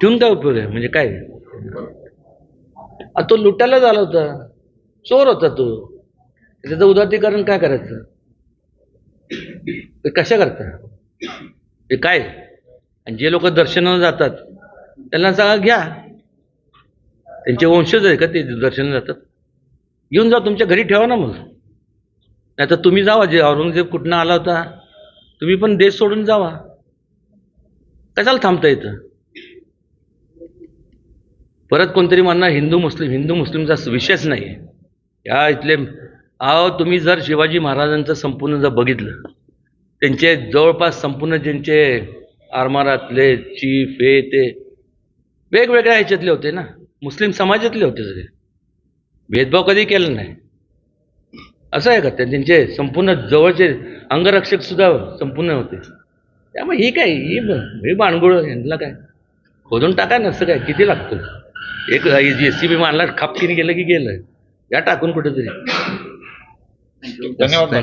ठेवून काय उपयोग आहे म्हणजे काय? तो लुटायला झाला होता. चोर होता तो. त्याचं उदातीकरण काय करायचं? ते कशा करता? ते काय? आणि जे लोक दर्शनाला जातात त्यांना सांगा घ्या. त्यांचे वंशज आहे का ते दर्शनाला जातात? येऊन जा तुमच्या घरी ठेवा ना मग. नाही तर तुम्ही जावा जे औरंगजेब कुठनं आला होता तुम्ही पण देश सोडून जावा. कशाला थांबता इथं? परत कोणतरी म्हणणार हिंदू मुस्लिम हिंदू मुस्लिमचा विषयच नाही आहे या इथले अहो तुम्ही जर शिवाजी महाराजांचं संपूर्ण जर बघितलं त्यांचे जवळपास संपूर्ण ज्यांचे आरमारातले चीफ हे ते वेगवेगळ्या ह्याच्यातले होते ना. मुस्लिम समाजातले होते सगळे. भेदभाव कधी केला नाही. असं आहे का? ते त्यांचे संपूर्ण जवळचे अंगरक्षक सुद्धा संपूर्ण होते. त्यामुळे ही काय ही ब- हे बाणगुळ यांना काय? खोदून टाका ना असं काय? किती लागतं? एक एस सी बी मारला खापकीने गेलं की गेलं. या टाकून कुठेतरी. धन्यवाद